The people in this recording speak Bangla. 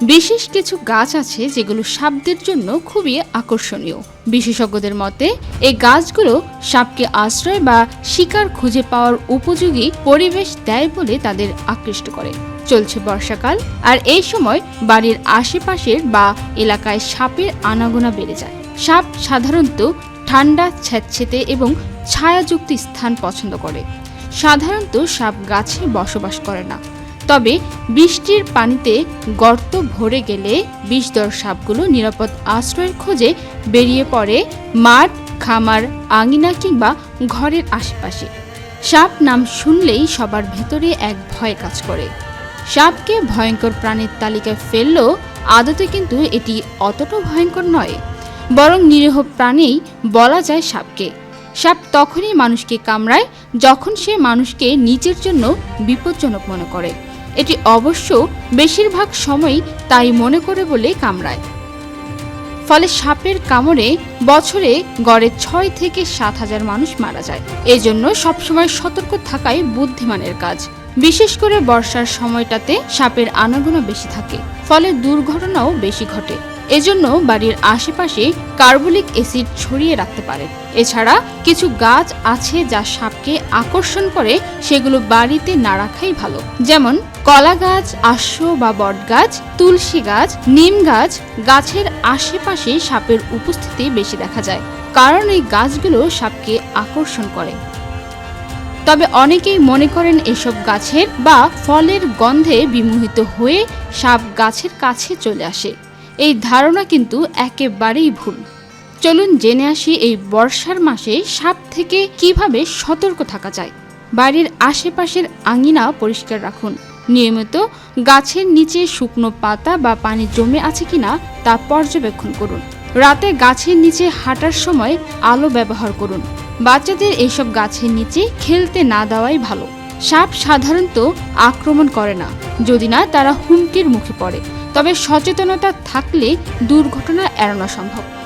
বিশেষ কিছু গাছ আছে যেগুলো সাপদের জন্য খুবই আকর্ষণীয়। বিশেষজ্ঞদের মতে, এই গাছগুলো সাপকে আশ্রয় বা শিকার খুঁজে পাওয়ার উপযোগী পরিবেশ দেয় বলে তাদের আকৃষ্ট করে। চলছে বর্ষাকাল, আর এই সময় বাড়ির আশেপাশের বা এলাকায় সাপের আনাগোনা বেড়ে যায়। সাপ সাধারণত ঠান্ডা স্যাঁতসেঁতে এবং ছায়াযুক্ত স্থান পছন্দ করে। সাধারণত সাপ গাছে বসবাস করে না। তবে বৃষ্টির পানিতে গর্ত ভরে গেলে বিষদর সাপগুলো নিরাপদ আশ্রয়ের খোঁজে বেরিয়ে পড়ে মাঠ, খামার, আঙিনা কিংবা ঘরের আশেপাশে। সাপ নাম শুনলেই সবার ভেতরে এক ভয় কাজ করে। সাপকে ভয়ঙ্কর প্রাণীর তালিকায় ফেললেও আদতে কিন্তু এটি অতটা ভয়ঙ্কর নয়, বরং নিরীহ প্রাণেই বলা যায় সাপকে। সাপ তখনই মানুষকে কামড়ায় যখন সে মানুষকে নিজের জন্য বিপজ্জনক মনে করে। এটি অবশ্য বেশিরভাগ সময়ই তাই মনে করে বলে কামড়ায়। ফলে সাপের কামড়ে বছরে গড়ে ছয় থেকে সাত হাজার মানুষ মারা যায়। এজন্য সবসময় সতর্ক থাকাই বুদ্ধিমানের কাজ। বিশেষ করে বর্ষার সময়টাতে সাপের আনাগোনা বেশি থাকে, ফলে দুর্ঘটনাও বেশি ঘটে। এজন্য বাড়ির আশেপাশে কার্বলিক অ্যাসিড ছড়িয়ে রাখতে পারে। এছাড়া কিছু গাছ আছে যা সাপকে আকর্ষণ করে, সেগুলো বাড়িতে না রাখাই ভালো। যেমন কলা গাছ আশ্ব বা বট গাছ, তুলসী গাছ, নিম গাছ গাছের আশেপাশে সাপের উপস্থিতি বেশি দেখা যায়, কারণ এই গাছগুলো সাপকে আকর্ষণ করে। তবে অনেকেই মনে করেন এসব গাছের বা ফলের গন্ধে বিমোহিত হয়ে সাপ গাছের কাছে চলে আসে। এই ধারণা কিন্তু একেবারেই ভুল। চলুন জেনে আসি এই বর্ষার মাসে সাপ থেকে কীভাবে সতর্ক থাকা যায়। বাড়ির আশেপাশের আঙিনা পরিষ্কার রাখুন। নিয়মিত গাছের নিচে শুকনো পাতা বা পানি জমে আছে কিনা তা পর্যবেক্ষণ করুন। রাতে গাছের নিচে হাঁটার সময় আলো ব্যবহার করুন। বাচ্চাদের এইসব গাছের নিচে খেলতে না দেওয়াই ভালো। সাপ সাধারণত আক্রমণ করে না। যদি না, তারা হুমকির মুখে পড়ে। তবে সচেতনতা থাকলে দুর্ঘটনা এড়ানো সম্ভব।